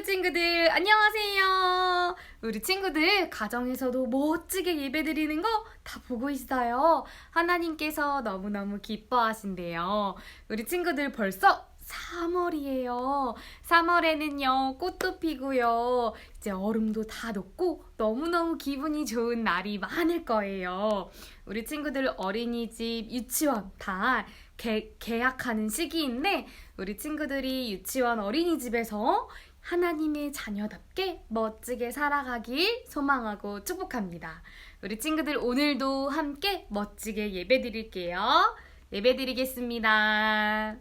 유치부 친구들 안녕하세요. 우리 친구들 가정에서도 멋지게 예배드리는 거 다 보고 있어요. 하나님께서 너무너무 기뻐하신대요. 우리 친구들 벌써 3월이에요. 3월에는요, 꽃도 피고요. 이제 얼음도 다 녹고 너무너무 기분이 좋은 날이 많을 거예요. 우리 친구들 어린이집, 유치원 다 개, 개학하는 시기인데 우리 친구들이 유치원 어린이집에서 하나님의 자녀답게 멋지게 살아가길 소망하고 축복합니다. 우리 친구들 오늘도 함께 멋지게 예배 드릴게요. 예배 드리겠습니다.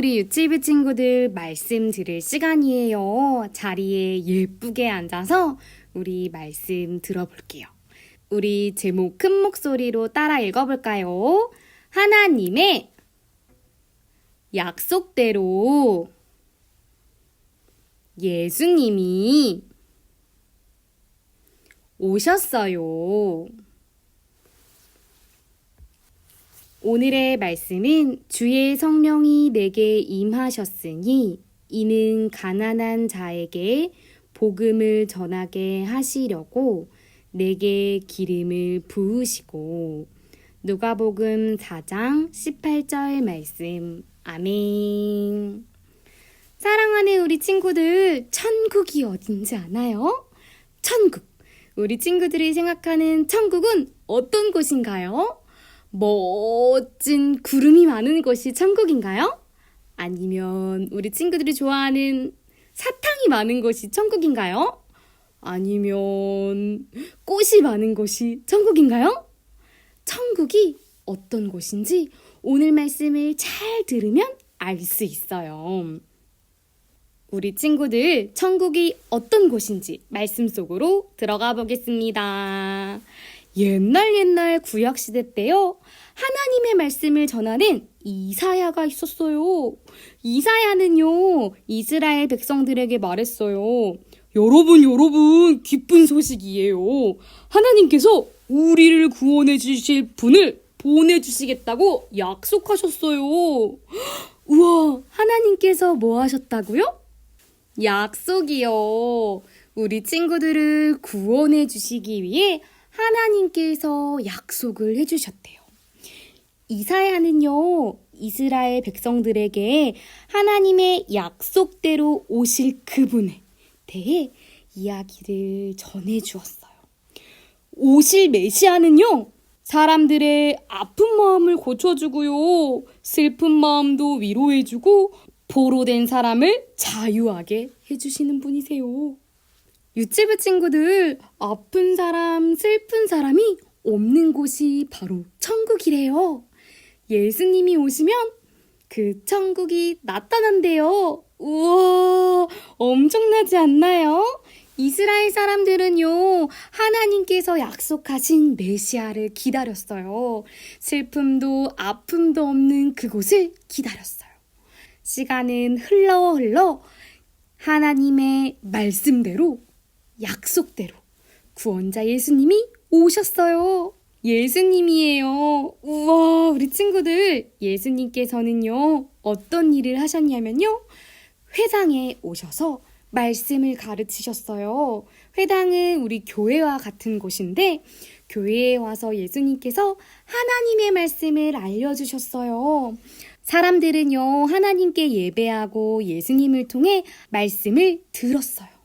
우리 유치부 친구들 말씀 들을 시간이에요. 자리에 예쁘게 앉아서 우리 말씀 들어볼게요. 우리 제목 큰 목소리로 따라 읽어볼까요? 하나님의 약속대로 예수님이 오셨어요. 오늘의 말씀은 주의 성령이 내게 임하셨으니 이는 가난한 자에게 복음을 전하게 하시려고 내게 기름을 부으시고 누가복음 4장 18절 말씀 아멘. 사랑하는 우리 친구들, 천국이 어딘지 아나요? 천국. 우리 친구들이 생각하는 천국은 어떤 곳인가요? 멋진 구름이 많은 곳이 천국인가요? 아니면 우리 친구들이 좋아하는 사탕이 많은 곳이 천국인가요? 아니면 꽃이 많은 곳이 천국인가요? 천국이 어떤 곳인지 오늘 말씀을 잘 들으면 알 수 있어요. 우리 친구들, 천국이 어떤 곳인지 말씀 속으로 들어가 보겠습니다. 옛날 옛날 구약시대 때요, 하나님의 말씀을 전하는 이사야가 있었어요. 이사야는요, 이스라엘 백성들에게 말했어요. 여러분, 여러분, 기쁜 소식이에요. 하나님께서 우리를 구원해 주실 분을 보내주시겠다고 약속하셨어요. 우와, 하나님께서 뭐 하셨다고요? 약속이요. 우리 친구들을 구원해 주시기 위해 하나님께서 약속을 해 주셨대요. 이사야는요, 이스라엘 백성들에게 하나님의 약속대로 오실 그분에 대해 이야기를 전해 주었어요. 오실 메시아는요, 사람들의 아픈 마음을 고쳐주고요, 슬픈 마음도 위로해주고, 포로된 사람을 자유하게 해주시는 분이세요. 유치부 친구들, 아픈 사람, 슬픈 사람이 없는 곳이 바로 천국이래요. 예수님이 오시면 그 천국이 나타난대요. 우와, 엄청나지 않나요? 이스라엘 사람들은요, 하나님께서 약속하신 메시아를 기다렸어요. 슬픔도 아픔도 없는 그곳을 기다렸어요. 시간은 흘러 흘러 하나님의 말씀대로, 약속대로 구원자 예수님이 오셨어요. 예수님이에요. 우와, 우리 친구들, 예수님께서는요, 어떤 일을 하셨냐면요, 회당에 오셔서 말씀을 가르치셨어요. 회당은 우리 교회와 같은 곳인데, 교회에 와서 예수님께서 하나님의 말씀을 알려주셨어요. 사람들은요, 하나님께 예배하고 예수님을 통해 말씀을 들었어요.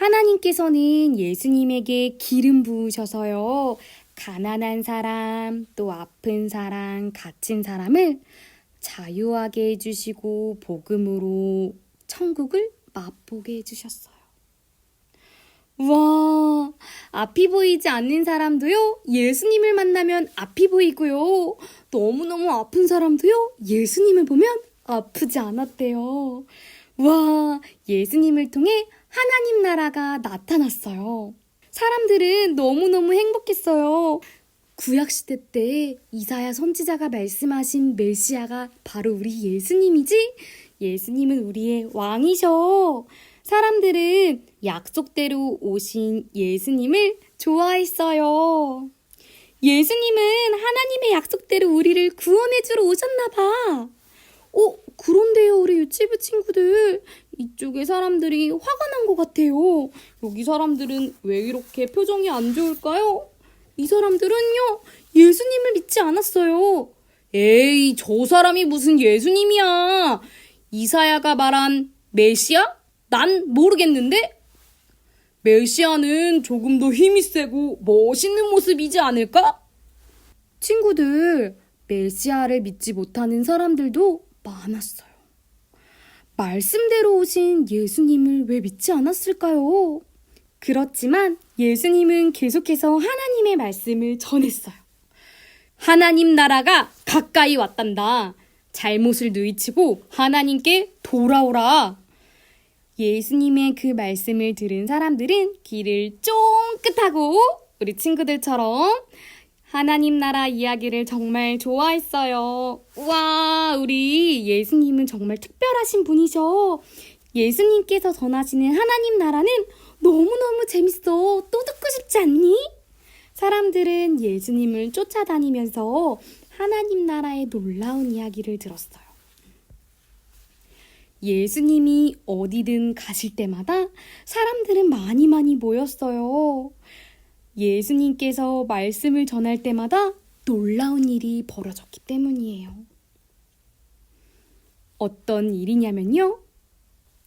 하나님께서는 예수님에게 기름 부으셔서요, 가난한 사람, 또 아픈 사람, 갇힌 사람을 자유하게 해주시고, 복음으로 천국을 맛보게 해주셨어요. 우와, 앞이 보이지 않는 사람도요, 예수님을 만나면 앞이 보이고요. 너무너무 아픈 사람도요, 예수님을 보면 아프지 않았대요. 우와, 예수님을 통해 하나님 나라가 나타났어요. 사람들은 너무너무 행복했어요. 구약시대 때 이사야 선지자가 말씀하신 메시아가 바로 우리 예수님이지? 예수님은 우리의 왕이셔. 사람들은 약속대로 오신 예수님을 좋아했어요. 예수님은 하나님의 약속대로 우리를 구원해주러 오셨나봐. 어, 그런데요, 우리 유치부 친구들. 이쪽에 사람들이 화가 난 것 같아요. 여기 사람들은 왜 이렇게 표정이 안 좋을까요? 이 사람들은요, 예수님을 믿지 않았어요. 에이, 저 사람이 무슨 예수님이야. 이사야가 말한 메시아? 난 모르겠는데? 메시아는 조금 더 힘이 세고 멋있는 모습이지 않을까? 친구들, 메시아를 믿지 못하는 사람들도 많았어요. 말씀대로 오신 예수님을 왜 믿지 않았을까요? 그렇지만 예수님은 계속해서 하나님의 말씀을 전했어요. 하나님 나라가 가까이 왔단다. 잘못을 누이치고 하나님께 돌아오라. 예수님의 그 말씀을 들은 사람들은 귀를 쫑긋하고 우리 친구들처럼 하나님 나라 이야기를 정말 좋아했어요. 와, 우리 예수님은 정말 특별하신 분이죠. 예수님께서 전하시는 하나님 나라는 너무너무 재밌어. 또 듣고 싶지 않니? 사람들은 예수님을 쫓아다니면서 하나님 나라의 놀라운 이야기를 들었어요. 예수님이 어디든 가실 때마다 사람들은 많이 많이 모였어요. 예수님께서 말씀을 전할 때마다 놀라운 일이 벌어졌기 때문이에요. 어떤 일이냐면요.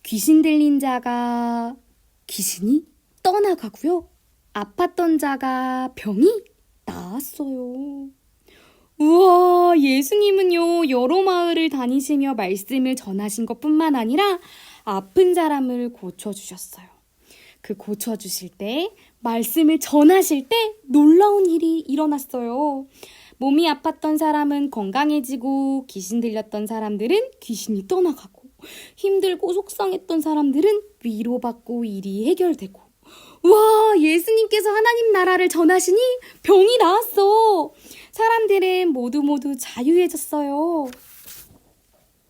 귀신 들린 자가 귀신이 떠나가고요. 아팠던 자가 병이 나았어요. 우와, 예수님은요, 여러 마을을 다니시며 말씀을 전하신 것 뿐만 아니라 아픈 사람을 고쳐주셨어요. 그 고쳐주실 때, 말씀을 전하실 때 놀라운 일이 일어났어요. 몸이 아팠던 사람은 건강해지고, 귀신 들렸던 사람들은 귀신이 떠나가고, 힘들고 속상했던 사람들은 위로받고 일이 해결되고, 와, 예수님께서 하나님 나라를 전하시니 병이 나았어. 사람들은 모두 모두 자유해졌어요.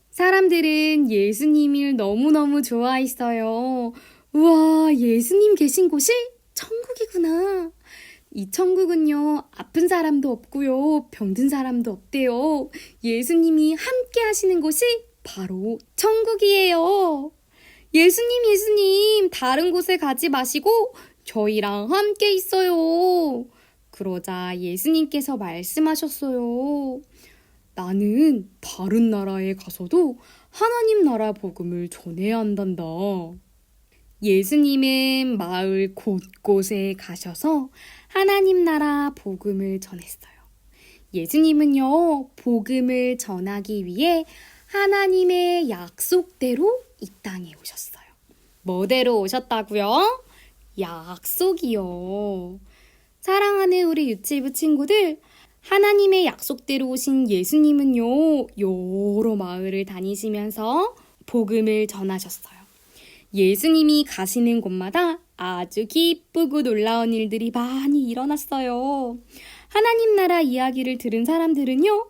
사람들은 예수님을 너무너무 좋아했어요. 우와, 예수님 계신 곳이 천국이구나. 이 천국은요, 아픈 사람도 없고요, 병든 사람도 없대요. 예수님이 함께 하시는 곳이 바로 천국이에요. 예수님, 예수님, 다른 곳에 가지 마시고 저희랑 함께 있어요. 그러자 예수님께서 말씀하셨어요. 나는 다른 나라에 가서도 하나님 나라 복음을 전해야 한단다. 예수님은 마을 곳곳에 가셔서 하나님 나라 복음을 전했어요. 예수님은요, 복음을 전하기 위해 하나님의 약속대로 이 땅에 오셨어요. 뭐대로 오셨다고요? 약속이요. 사랑하는 우리 유치부 친구들, 하나님의 약속대로 오신 예수님은요, 여러 마을을 다니시면서 복음을 전하셨어요. 예수님이 가시는 곳마다 아주 기쁘고 놀라운 일들이 많이 일어났어요. 하나님 나라 이야기를 들은 사람들은요,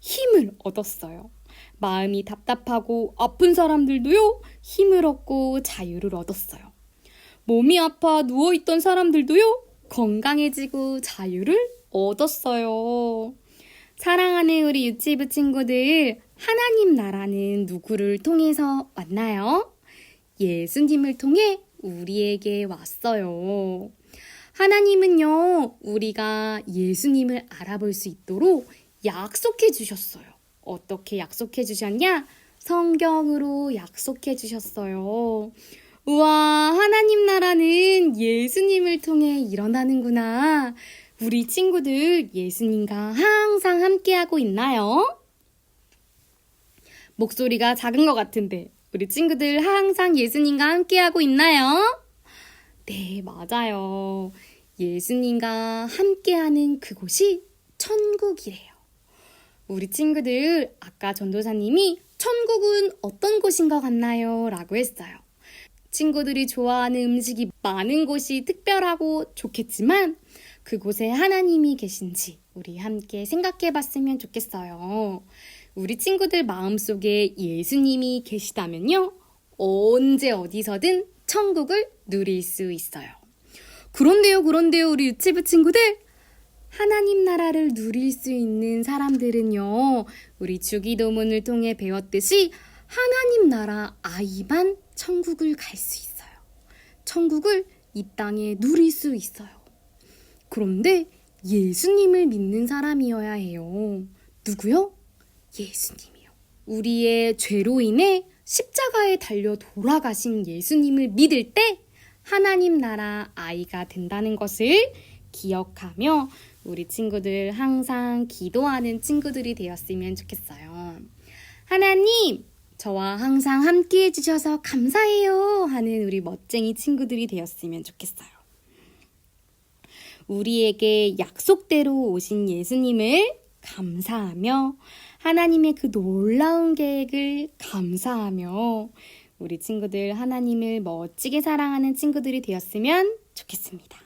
힘을 얻었어요. 마음이 답답하고 아픈 사람들도요, 힘을 얻고 자유를 얻었어요. 몸이 아파 누워있던 사람들도요, 건강해지고 자유를 얻었어요. 사랑하는 우리 유치부 친구들, 하나님 나라는 누구를 통해서 왔나요? 예수님을 통해 우리에게 왔어요. 하나님은요, 우리가 예수님을 알아볼 수 있도록 약속해 주셨어요. 어떻게 약속해 주셨냐? 성경으로 약속해 주셨어요. 우와, 하나님 나라는 예수님을 통해 일어나는구나. 우리 친구들 예수님과 항상 함께하고 있나요? 목소리가 작은 것 같은데, 우리 친구들 항상 예수님과 함께하고 있나요? 네, 맞아요. 예수님과 함께하는 그곳이 천국이래요. 우리 친구들, 아까 전도사님이 천국은 어떤 곳인 것 같나요? 라고 했어요. 친구들이 좋아하는 음식이 많은 곳이 특별하고 좋겠지만 그곳에 하나님이 계신지 우리 함께 생각해 봤으면 좋겠어요. 우리 친구들 마음속에 예수님이 계시다면요. 언제 어디서든 천국을 누릴 수 있어요. 그런데요, 그런데요, 우리 유치부 친구들. 하나님 나라를 누릴 수 있는 사람들은요, 우리 주기도문을 통해 배웠듯이 하나님 나라 아이만 천국을 갈 수 있어요. 천국을 이 땅에 누릴 수 있어요. 그런데 예수님을 믿는 사람이어야 해요. 누구요? 예수님이요. 우리의 죄로 인해 십자가에 달려 돌아가신 예수님을 믿을 때 하나님 나라 아이가 된다는 것을 기억하며 우리 친구들 항상 기도하는 친구들이 되었으면 좋겠어요. 하나님, 저와 항상 함께 해주셔서 감사해요 하는 우리 멋쟁이 친구들이 되었으면 좋겠어요. 우리에게 약속대로 오신 예수님을 감사하며 하나님의 그 놀라운 계획을 감사하며 우리 친구들 하나님을 멋지게 사랑하는 친구들이 되었으면 좋겠습니다.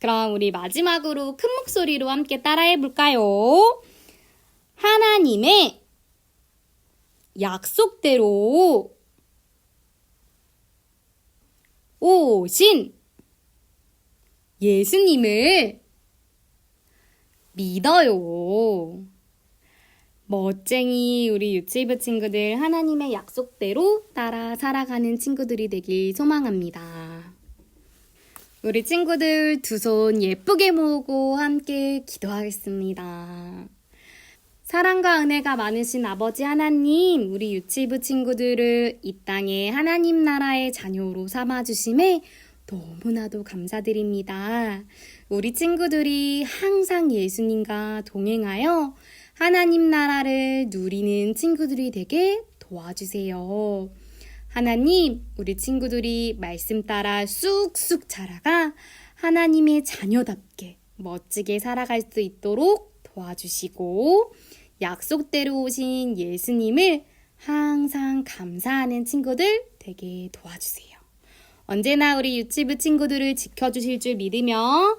그럼 우리 마지막으로 큰 목소리로 함께 따라해 볼까요? 하나님의 약속대로 오신 예수님을 믿어요. 멋쟁이 우리 유치부 친구들 하나님의 약속대로 따라 살아가는 친구들이 되길 소망합니다. 우리 친구들 두 손 예쁘게 모으고 함께 기도하겠습니다. 사랑과 은혜가 많으신 아버지 하나님, 우리 유치부 친구들을 이 땅에 하나님 나라의 자녀로 삼아주심에 너무나도 감사드립니다. 우리 친구들이 항상 예수님과 동행하여 하나님 나라를 누리는 친구들이 되게 도와주세요. 하나님, 우리 친구들이 말씀 따라 쑥쑥 자라가 하나님의 자녀답게 멋지게 살아갈 수 있도록 도와주시고, 약속대로 오신 예수님을 항상 감사하는 친구들 되게 도와주세요. 언제나 우리 유치부 친구들을 지켜주실 줄 믿으며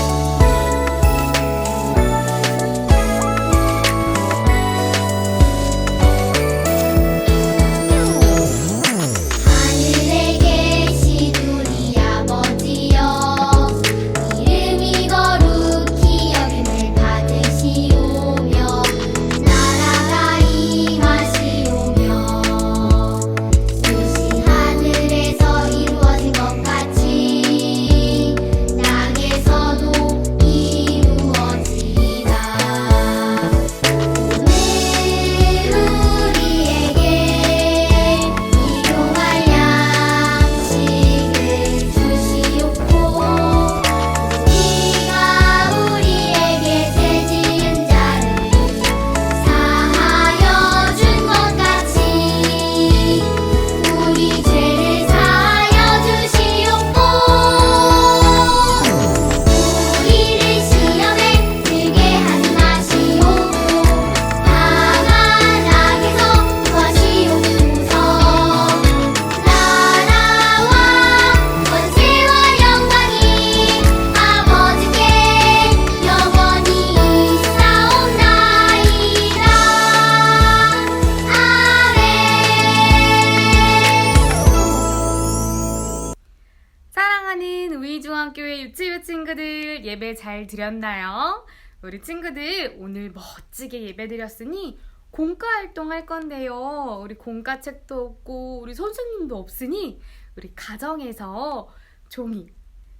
드렸나요? 우리 친구들 오늘 멋지게 예배 드렸으니 공과 활동 할 건데요. 우리 공과 책도 없고 우리 선생님도 없으니 우리 가정에서 종이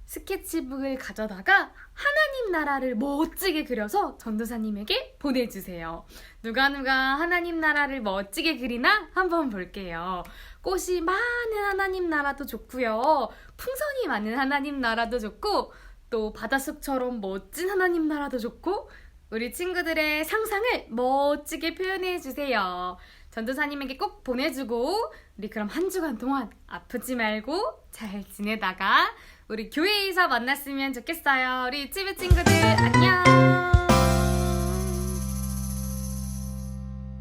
스케치북을 가져다가 하나님 나라를 멋지게 그려서 전도사님에게 보내주세요. 누가 누가 하나님 나라를 멋지게 그리나 한번 볼게요. 꽃이 많은 하나님 나라도 좋고요. 풍선이 많은 하나님 나라도 좋고 또 바닷속처럼 멋진 하나님 나라도 좋고 우리 친구들의 상상을 멋지게 표현해 주세요. 전도사님에게 꼭 보내주고 우리 그럼 한 주간 동안 아프지 말고 잘 지내다가 우리 교회에서 만났으면 좋겠어요. 우리 유치부 친구들 안녕.